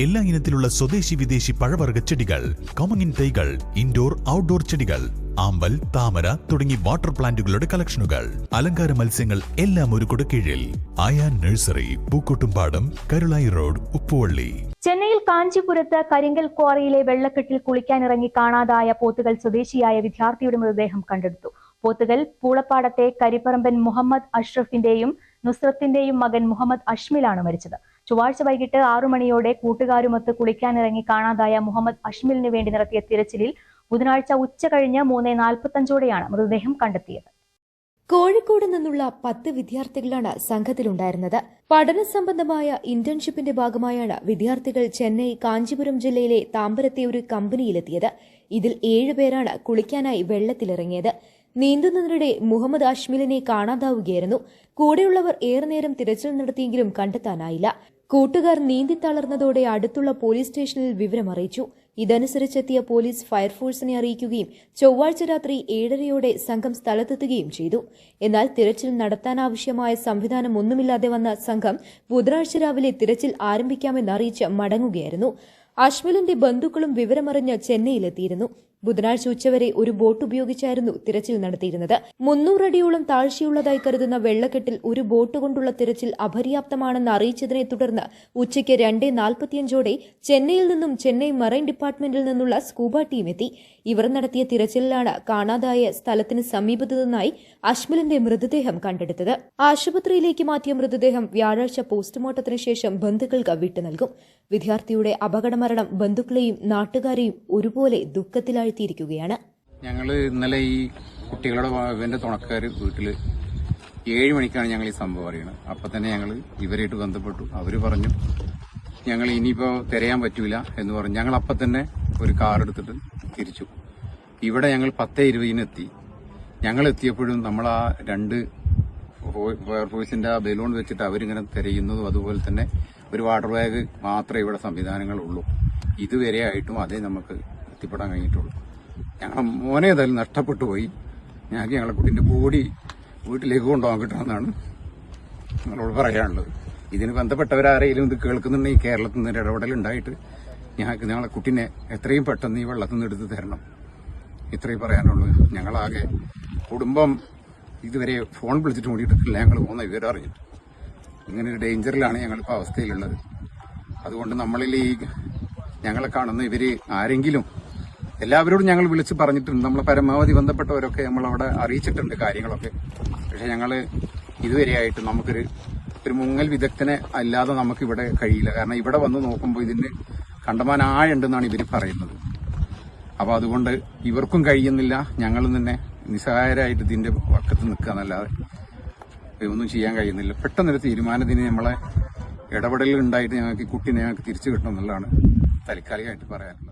എല്ലാ ഇനത്തിലുള്ള സ്വദേശി വിദേശി പഴവർഗ ചെടികൾ കോമങ്ങിൻ തൈകൾ ഇൻഡോർ ഔട്ട്ഡോർ ചെടികൾ ആമ്പൽ താമര തുടങ്ങി വാട്ടർ പ്ലാന്റുകളുടെ കളക്ഷനുകൾ അലങ്കാര മത്സ്യങ്ങൾ എല്ലാം ഒരു കീഴിൽ ആയാൻ നഴ്സറി പൂക്കോട്ടുംപാടം കരുളായി റോഡ് ഉപ്പുവള്ളി. ചെന്നൈയിൽ കാഞ്ചീപുരത്ത് കരിങ്കൽ ക്വാറിയിലെ വെള്ളക്കെട്ടിൽ കുളിക്കാനിറങ്ങി കാണാതായ പോത്തുകൾ സ്വദേശിയായ വിദ്യാർത്ഥിയുടെ മൃതദേഹം കണ്ടെടുത്തു. പോത്തുകൾ പൂളപ്പാടത്തെ കരിപ്പറമ്പൻ മുഹമ്മദ് അഷ്റഫിന്റെയും നുസ്രത്തിന്റെയും മകൻ മുഹമ്മദ് അഷ്മിലാണ് മരിച്ചത്. ചൊവ്വാഴ്ച വൈകിട്ട് ആറു മണിയോടെ കൂട്ടുകാരുമൊത്ത് കുളിക്കാനിറങ്ങി കാണാതായ മുഹമ്മദ് അഷ്മിലിന് വേണ്ടി നടത്തിയ തിരച്ചിലിൽ ബുധനാഴ്ച ഉച്ച കഴിഞ്ഞ് മൂന്ന് നാൽപ്പത്തഞ്ചോടെയാണ് മൃതദേഹം കണ്ടെത്തിയത്. കോഴിക്കോട് നിന്നുള്ള പത്ത് വിദ്യാർത്ഥികളാണ് സംഘത്തിലുണ്ടായിരുന്നത്. പഠന സംബന്ധമായ ഇന്റേൺഷിപ്പിന്റെ ഭാഗമായാണ് വിദ്യാർത്ഥികൾ ചെന്നൈ കാഞ്ചീപുരം ജില്ലയിലെ താമ്പരത്തെ ഒരു കമ്പനിയിലെത്തിയത്. ഇതിൽ ഏഴുപേരാണ് കുളിക്കാനായി വെള്ളത്തിലിറങ്ങിയത്. നീന്തുന്നതിനിടെ മുഹമ്മദ് അഷ്മിലിനെ കാണാതാവുകയായിരുന്നു. കൂടെയുള്ളവർ ഏറെ നേരം തിരച്ചിൽ നടത്തിയെങ്കിലും കണ്ടെത്താനായില്ല. കൂട്ടുകാർ നീന്തി തളർന്നതോടെ അടുത്തുള്ള പോലീസ് സ്റ്റേഷനിൽ വിവരമറിയിച്ചു ഇതനുസരിച്ചെത്തിയ പോലീസ് ഫയർഫോഴ്സിനെ അറിയിക്കുകയും ചൊവ്വാഴ്ച രാത്രി ഏഴരയോടെ സംഘം സ്ഥലത്തെത്തുകയും ചെയ്തു. എന്നാൽ തിരച്ചിൽ നടത്താനാവശ്യമായ സംവിധാനം ഒന്നുമില്ലാതെ വന്ന സംഘം ബുധനാഴ്ച രാവിലെ തിരച്ചിൽ ആരംഭിക്കാമെന്ന് അറിയിച്ച് മടങ്ങുകയായിരുന്നു. അഷ്മലിന്റെ ബന്ധുക്കളും വിവരമറിഞ്ഞ് ചെന്നൈയിലെത്തിയിരുന്നു. ബുധനാഴ്ച ഉച്ചവരെ ഒരു ബോട്ട് ഉപയോഗിച്ചായിരുന്നു തിരച്ചിൽ നടത്തിയിരുന്നത്. മുന്നൂറടിയോളം താഴ്ചയുള്ളതായി കരുതുന്ന വെള്ളക്കെട്ടിൽ ഒരു ബോട്ട് കൊണ്ടുള്ള തിരച്ചിൽ അപര്യാപ്തമാണെന്ന് അറിയിച്ചതിനെ തുടർന്ന് ഉച്ചയ്ക്ക് രണ്ടേ നാൽപ്പത്തിയഞ്ചോടെ ചെന്നൈയിൽ നിന്നും ചെന്നൈ മറൈൻ ഡിപ്പാർട്ട്മെന്റിൽ നിന്നുള്ള സ്കൂബ ടീം എത്തി. ഇവർ നടത്തിയ തിരച്ചിലിലാണ് കാണാതായ സ്ഥലത്തിന് സമീപത്തു നിന്നായി അഷ്മലിന്റെ മൃതദേഹം കണ്ടെടുത്തത്. ആശുപത്രിയിലേക്ക് മാറ്റിയ മൃതദേഹം വ്യാഴാഴ്ച പോസ്റ്റ്മോർട്ടത്തിന് ശേഷം ബന്ധുക്കൾക്ക് വിട്ടു നൽകും. വിദ്യാർത്ഥിയുടെ അപകടമരണം ബന്ധുക്കളെയും നാട്ടുകാരെയും ഒരുപോലെ ദുഃഖത്തിലാഴ്ത്തിയിരിക്കുകയാണ് ഞങ്ങൾ ഇന്നലെ ഈ കുട്ടികളുടെ ഇവന്റെ തുണക്കാർ വീട്ടിൽ ഏഴ് മണിക്കാണ് ഞങ്ങൾ ഈ സംഭവം അറിയുന്നത് അപ്പം തന്നെ ഞങ്ങൾ ഇവരായിട്ട് ബന്ധപ്പെട്ടു. അവർ പറഞ്ഞു ഞങ്ങൾ ഇനിയിപ്പോൾ തിരയാൻ പറ്റൂല എന്ന് പറഞ്ഞു. ഞങ്ങൾ അപ്പം തന്നെ ഒരു കാർ എടുത്തിട്ട് തിരിച്ചു. ഇവിടെ ഞങ്ങൾ പത്തേ ഇരുപതിനെത്തി ഞങ്ങൾ എത്തിയപ്പോഴും നമ്മൾ ആ രണ്ട് ഫയർഫോഴ്സിന്റെ ആ ബലൂൺ വെച്ചിട്ട് അവരിങ്ങനെ തിരയുന്നതും അതുപോലെ തന്നെ ഒരു വാട്ടർ ബാഗ് മാത്രമേ ഇവിടെ സംവിധാനങ്ങളുള്ളൂ ഇതുവരെ ആയിട്ടും അതേ നമുക്ക് എത്തിപ്പെടാൻ കഴിഞ്ഞിട്ടുള്ളൂ. ഞങ്ങൾ മോനെ ഏതായാലും നഷ്ടപ്പെട്ടു പോയി. ഞങ്ങൾക്ക് ഞങ്ങളെ കുട്ടീന്റെ ബോഡി വീട്ടിലേക്ക് കൊണ്ടുപോകാൻ കിട്ടണമെന്നാണ് നിങ്ങളോട് പറയാനുള്ളത്. ഇതിന് ബന്ധപ്പെട്ടവരാരെങ്കിലും ഇത് കേൾക്കുന്നുണ്ടെങ്കിൽ കേരളത്തിൽ നിന്ന് ഇടപെടൽ ഇടപെടലുണ്ടായിട്ട് ഞങ്ങൾക്ക് ഞങ്ങളെ കുട്ടീനെ എത്രയും പെട്ടെന്ന് ഈ വെള്ളത്തിൽ നിന്ന് എടുത്ത് തരണം. ഇത്രയും പറയാനുള്ളൂ. ഞങ്ങളാകെ കുടുംബം ഇതുവരെ ഫോൺ വിളിച്ചിട്ട് കൂടിയിട്ടില്ല. ഞങ്ങൾ പോകുന്ന വിവരം അറിഞ്ഞിട്ട്. ഇങ്ങനെ ഒരു ഡേഞ്ചറിലാണ് ഞങ്ങളിപ്പോൾ അവസ്ഥയിലുള്ളത്. അതുകൊണ്ട് നമ്മളിൽ ഈ ഞങ്ങളെ കാണുന്ന ഇവർ ആരെങ്കിലും എല്ലാവരോടും ഞങ്ങൾ വിളിച്ച് പറഞ്ഞിട്ടുണ്ട്. നമ്മളെ പരമാവധി ബന്ധപ്പെട്ടവരൊക്കെ നമ്മളവിടെ അറിയിച്ചിട്ടുണ്ട് കാര്യങ്ങളൊക്കെ. പക്ഷെ ഞങ്ങൾ ഇതുവരെയായിട്ട് നമുക്കൊരു ഒരു മുങ്ങൽ വിദഗ്ധനെ അല്ലാതെ നമുക്ക് ഇവിടെ കഴിയില്ല. കാരണം ഇവിടെ വന്ന് നോക്കുമ്പോൾ ഇതിന് കണ്ടമാൻ ആഴുണ്ടെന്നാണ് ഇവർ പറയുന്നത്. അപ്പോൾ അതുകൊണ്ട് ഇവർക്കും കഴിയുന്നില്ല. ഞങ്ങളും തന്നെ നിസ്സഹായരായിട്ട് ഇതിന്റെ വക്കത്ത് നിൽക്കുക എന്നല്ലാതെ ഒന്നും ചെയ്യാൻ കഴിയുന്നില്ല. പെട്ടെന്നൊരു തീരുമാനത്തിന് നമ്മളെ ഇടപെടലുണ്ടായിട്ട് ഞങ്ങൾക്ക് കുട്ടി ഞങ്ങൾക്ക് തിരിച്ചു കിട്ടണം എന്നുള്ളതാണ് താൽക്കാലികമായിട്ട് പറയാനുള്ളത്.